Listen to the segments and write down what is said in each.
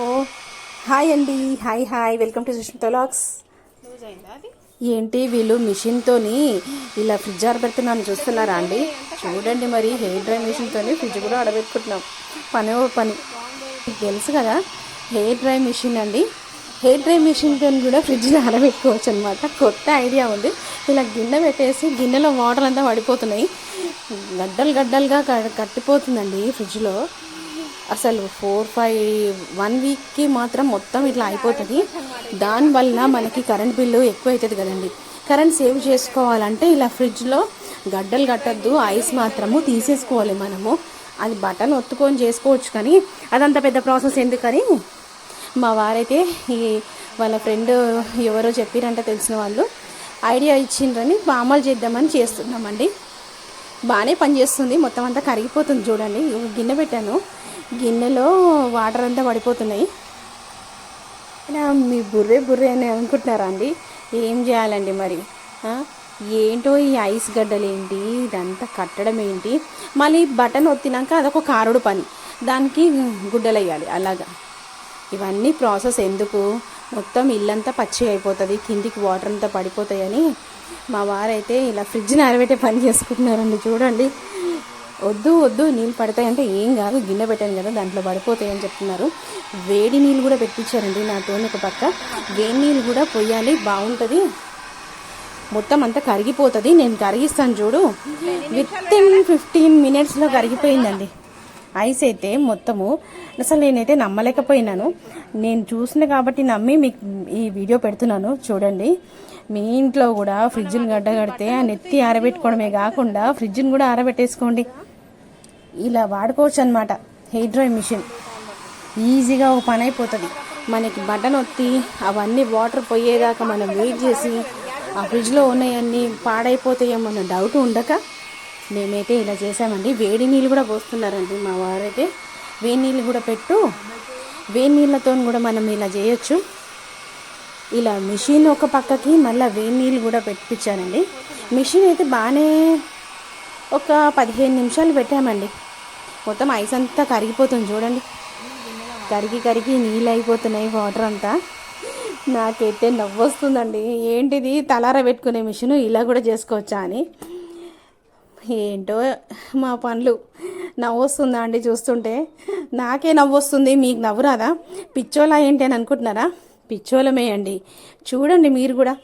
ఓ hi అండి hi hi welcome to Sushmita locks ఏంటి వీళ్ళు మిషన్తోని ఇలా ఫ్రిడ్జ్ ఆరబెడుతున్నాను చూస్తున్నారా అండి? చూడండి మరి హెయిర్ డ్రై మిషన్తోని ఫ్రిడ్జ్ కూడా ఆడబెట్టుకుంటున్నాం పని ఓ పని. మీకు తెలుసు కదా హెయిర్ డ్రై మిషన్ అండి. హెయిర్ డ్రై మిషన్తో కూడా ఫ్రిడ్జ్లో ఆరబెట్టుకోవచ్చు అనమాట కొత్త ఐడియా ఉంది. ఇలా గిన్నె పెట్టేసి గిన్నెలో వాటర్ అంతా పడిపోతున్నాయి. గడ్డలు గడ్డలుగా కట్టిపోతుందండి ఫ్రిడ్జ్లో. అసలు ఫోర్ ఫైవ్ వన్ వీక్కి మాత్రం మొత్తం ఇట్లా అయిపోతుంది. దానివల్ల మనకి కరెంట్ బిల్లు ఎక్కువ అవుతుంది కదండి. కరెంట్ సేవ్ చేసుకోవాలంటే ఇలా ఫ్రిడ్జ్లో గడ్డలు కట్టద్దు ఐస్ మాత్రము తీసేసుకోవాలి మనము. అది బటన్ ఒత్తుకొని చేసుకోవచ్చు కానీ అదంత పెద్ద ప్రాసెస్ ఎందుకని? మా వారైతే ఈ వాళ్ళ ఫ్రెండ్ ఎవరో చెప్పిరంట తెలిసిన వాళ్ళు ఐడియా ఇచ్చిండ్రని అమలు చేద్దామని చేస్తున్నామండి. బాగానే పనిచేస్తుంది మొత్తం అంతా కరిగిపోతుంది చూడండి. గిన్నె పెట్టాను. గిన్నెలో వాటర్ అంతా పడిపోతున్నాయి. మీ బుర్రే బుర్రే అని అనుకుంటున్నారా అండి? ఏం చేయాలండి మరి? ఏంటో ఈ ఐస్ గడ్డలు ఏంటి ఇదంతా కట్టడం ఏంటి? మళ్ళీ బటన్ ఒత్తినాక అదొక కారుడు పని. దానికి గుడ్డలు వేయాలి అలాగా. ఇవన్నీ ప్రాసెస్ ఎందుకు? మొత్తం ఇల్లంతా పచ్చి అయిపోతుంది కిందికి వాటర్ అంతా పడిపోతాయని మా వారైతే ఇలా ఫ్రిడ్జ్ని ఆరబెట్టే పని చేసుకుంటున్నారండి. చూడండి. వద్దు వద్దు నీళ్ళు పడతాయంటే ఏం కాదు గిన్నె పెట్టాను కదా దాంట్లో పడిపోతాయి అని చెప్తున్నారు. వేడి నీళ్ళు కూడా పెట్టించారండి నాతో ఒక పక్క. వేడి నీళ్ళు కూడా పొయ్యాలి బాగుంటుంది. మొత్తం అంతా కరిగిపోతుంది నేను కరిగిస్తాను చూడు. విత్ ఇన్ ఫిఫ్టీన్ మినిట్స్లో కరిగిపోయిందండి. ఐస్ అయితే మొత్తము అసలు నేనైతే నమ్మలేకపోయినాను. నేను చూసిన కాబట్టి నమ్మి మీకు ఈ వీడియో పెడుతున్నాను చూడండి. మీ ఇంట్లో కూడా ఫ్రిడ్జ్ని గడ్డ కడితే ఆ నెత్తి ఆరబెట్టుకోవడమే కాకుండా ఫ్రిడ్జ్ని కూడా ఆరబెట్టేసుకోండి. ఇలా వాడుకోవచ్చు అనమాట హెయిర్ డ్రై మిషన్. ఈజీగా ఒక పని అయిపోతుంది. మనకి బటన్ ఒత్తి అవన్నీ వాటర్ పోయేదాకా మనం వెయిట్ చేసి ఆ ఫ్రిడ్జ్లో ఉన్నాయన్నీ పాడైపోతాయేమో అన్న డౌట్ ఉండక మేమైతే ఇలా చేసామండి వేడి నీళ్ళు కూడా పోస్తున్నారండి మా వారైతే. వేడి నీళ్ళు కూడా పెట్టు వేడి నీళ్ళతో కూడా మనం ఇలా చేయొచ్చు. ఇలా మిషన్ ఒక పక్కకి మళ్ళీ వేడి నీళ్ళు కూడా పెట్టించానండి మిషన్ అయితే బాగానే ఒక పదిహేను నిమిషాలు పెట్టామండి. మొత్తం ఐస్ అంతా కరిగిపోతుంది చూడండి. కరిగి కరిగి నీళ్ళు అయిపోతున్నాయి వాటర్ అంతా. నాకైతే నవ్వు వస్తుందండి ఏంటిది? తలార పెట్టుకునే మిషన్ ఇలా కూడా చేసుకోవచ్చా అని. ఏంటో మా పనులు. నవ్వు వస్తుందా అండి చూస్తుంటే? నాకే నవ్వు వస్తుంది మీకు నవ్వు రాదా పిచ్చోలా ఏంటి అని అనుకుంటున్నారా? పిచ్చోలమే అండి. చూడండి మీరు కూడా.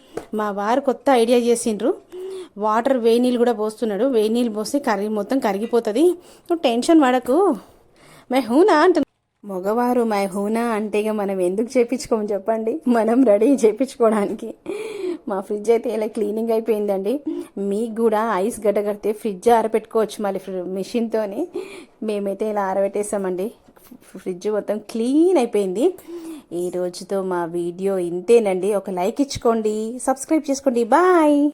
మా వారు కొత్త ఐడియా చేసిండ్రు. వాటర్ వేడి నీళ్ళు కూడా పోస్తున్నాడు. వేడి నీళ్ళు పోస్తే కరిగి మొత్తం కరిగిపోతుంది. నువ్వు టెన్షన్ పడకు. మెహూనా అంటున్నా. మగవారు మై హూనా అంటే ఇక మనం ఎందుకు చేపించుకోము చెప్పండి? మనం రెడీ చేపించుకోవడానికి. మా ఫ్రిడ్జ్ అయితే ఇలా క్లీనింగ్ అయిపోయిందండి. మీకు కూడా ఐస్ గడ్డ కడితే ఫ్రిడ్జ్ ఆరబెట్టుకోవచ్చు మళ్ళీ మిషన్తోని. మేమైతే ఇలా ఆరబెట్టేసామండి. ఫ్రిడ్జ్ మొత్తం క్లీన్ అయిపోయింది. ఈ రోజుతో మా వీడియో ఇంతేనండి. ఒక లైక్ ఇచ్చుకోండి. సబ్స్క్రైబ్ చేసుకోండి. బాయ్.